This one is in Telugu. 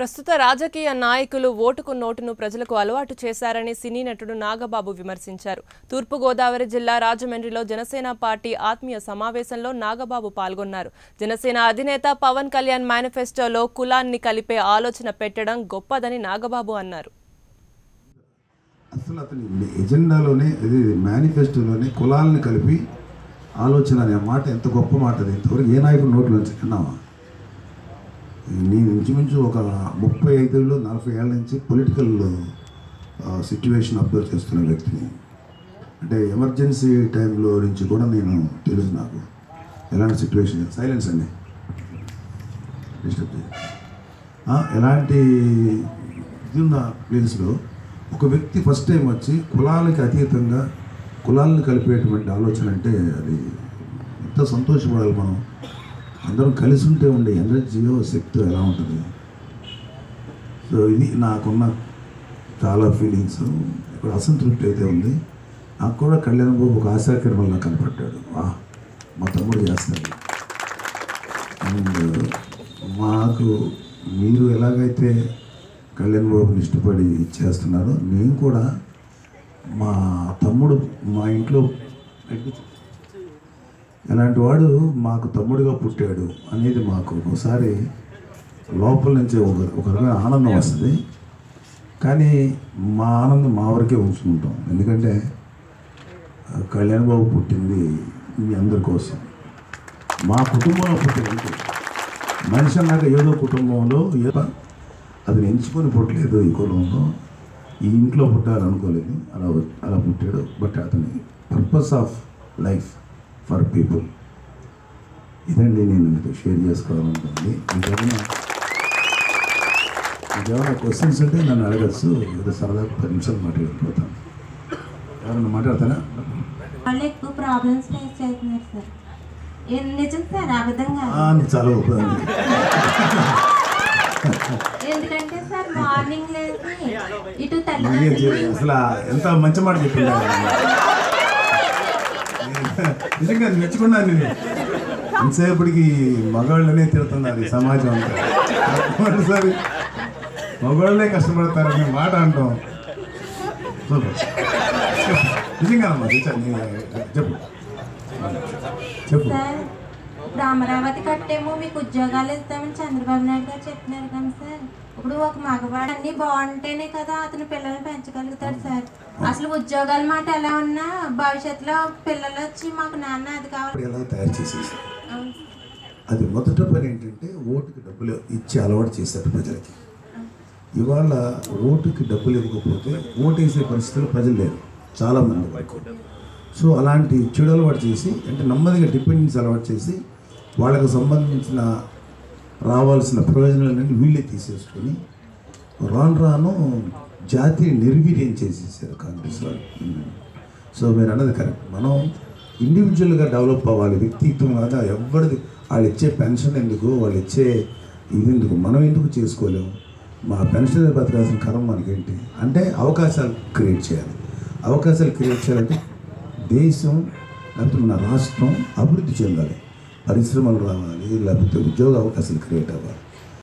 ప్రస్తుత రాజకీయ నాయకులు ఓటుకు నోటును ప్రజలకు అలవాటు చేశారని సినీ నటుడు నాగబాబు విమర్శించారు. తూర్పుగోదావరి జిల్లా రాజమండ్రిలో జనసేన పార్టీ ఆత్మీయ సమావేశంలో నాగబాబు పాల్గొన్నారు. జనసేన అధినేత పవన్ కళ్యాణ్ మేనిఫెస్టోలో కులాన్ని కలిపే ఆలోచన పెట్టడం గొప్పదని నాగబాబు అన్నారు. అసలు అతని ఎజెండాలోనే మేనిఫెస్టోలోనే కులాలను కలిపి ఆలోచన అనే మాట ఎంత గొప్ప మాట ఇంతవరకు ఏ నాయకుడు నోట్లో విన్నావా నేను ఇంచుమించు ఒక ముప్పై ఐదేళ్ళు నలభై ఏళ్ళ నుంచి పొలిటికల్ సిచ్యువేషన్ అబ్జర్వ్ చేస్తున్న వ్యక్తిని అంటే ఎమర్జెన్సీ టైంలో నుంచి కూడా నేను తెలుసు నాకు. ఎలాంటి సిచ్యువేషన్ సైలెన్స్ అండి. డిస్టర్బ్ ఎలాంటి ఇది ఉన్న ప్లేస్లో ఒక వ్యక్తి ఫస్ట్ టైం వచ్చి కులాలకి అతీతంగా కులాలను కలిపేటువంటి ఆలోచన అంటే అది ఎంత సంతోషపడాలి మనం. అందరం కలిసి ఉంటే ఉండే ఎనర్జీయో శక్తి ఎలా ఉంటుంది? సో ఇది నాకున్న చాలా ఫీలింగ్స్ ఇక్కడ అసంతృప్తి అయితే ఉంది. నాకు కూడా కళ్యాణ్ బాబు ఒక ఆశాకిరణంలా కనపడ్డాడు. వా మా తమ్ముడు చేస్తాడు. అండ్ మాకు మీరు ఎలాగైతే కళ్యాణ్ బాబుని ఇష్టపడి చేస్తున్నారో మేము కూడా మా తమ్ముడు మా ఇంట్లో అలాంటి వాడు మాకు తమ్ముడిగా పుట్టాడు అనేది మాకు ఒకసారి లోపల నుంచి ఒక ఒక రకమైన ఆనందం వస్తుంది. కానీ మా ఆనందం మా వరకే ఉంచుకుంటాం. ఎందుకంటే కళ్యాణ్ బాబు పుట్టింది మీ అందరి కోసం. మా కుటుంబంలో పుట్టింది మనిషి అన్నాక ఏదో కుటుంబంలో ఏ అది ఎంచుకొని పుట్టలేదు ఈ కులంలో ఈ ఇంట్లో పుట్టాలనుకోలేదు. అలా అలా పుట్టాడు. బట్ అతని purpose of life for people ఇదండి నేను మీతో షేర్ చేసుకోవాలనుకుంది ఇంకేమైనా ఇంకేమైనా క్వశ్చన్స్ ఉంటే నన్ను అడగచ్చు. ఏదో సరదాగా పది నిమిషాలు మాట్లాడిపోతాను ఎవరైనా మాట్లాడతారా? వాళ్ళు ఎక్కువ ప్రాబ్లమ్స్ ఫేస్ చేస్తున్నారు సార్ నిజం చాలా ఉపయోగం. ఎందుకంటే సార్ మార్నింగ్ లేచి ఇటు. అసలు ఎంత మంచి మాట చెప్పిందా. నిజంగా మెచ్చుకున్నాను నేను. ఇంతసేపటికి మగవాళ్ళనే తిడుతున్నారు ఈ సమాజం అంతా. మొదటిసారి మగవాళ్ళే కష్టపడతారనే మాట అంటాం. సూపర్. నిజంగా అమ్మా చెప్పు. చెప్పు. ఇప్పుడు అమరావతి కట్టేమో మీకు ఉద్యోగాలు ఇస్తామని చంద్రబాబు నాయుడు గారు చెప్తున్నారు కదా సార్. ఇప్పుడు ఒక మగవాడు అన్ని బాగుంటేనే కదా అతను పిల్లల్ని పెంచగలుగుతాడు సార్. అసలు ఉద్యోగాల మాట ఎలా ఉన్నా భవిష్యత్తులో పిల్లలు వచ్చి మాకు నాన్న అది కావాలి. ఎలా తయారు చేసేసి. అది మొదట పని ఏంటంటే ఓటుకి డబ్బులు ఇచ్చి అలవాటు చేశారు ప్రజలకి. ఇవాళ ఓటుకి డబ్బులు ఇవ్వకపోతే ఓటు వేసే పరిస్థితులు ప్రజలు లేరు. చాలామంది. వరకు సో అలాంటి చెడు అలవాటు చేసి అంటే నెమ్మదిగా డిపెండెన్స్ అలవాటు చేసి వాళ్ళకు సంబంధించిన రావాల్సిన ప్రయోజనాలన్నీ వీళ్ళే తీసేసుకొని రాను రాను జాతిని నిర్వీర్యం చేసేసారు కాంగ్రెస్ వాళ్ళు. సో మీరు అన్నది కరెక్ట్. మనం ఇండివిజువల్గా డెవలప్ అవ్వాలి వ్యక్తిత్వం కాదా ఎవరిది? వాళ్ళు ఇచ్చే పెన్షన్ ఎందుకు వాళ్ళు ఇచ్చే ఇది ఎందుకు? మనం ఎందుకు చేసుకోలేము మా పెన్షన్ బతకాల్సిన కరం మనకేంటి? అంటే అవకాశాలు క్రియేట్ చేయాలి. అవకాశాలు క్రియేట్ చేయాలంటే దేశం లేకపోతే మన రాష్ట్రం అభివృద్ధి చెందాలి. పరిశ్రమలు రావాలి లేకపోతే ఉద్యోగ అవకాశాలు క్రియేట్ అవ్వాలి.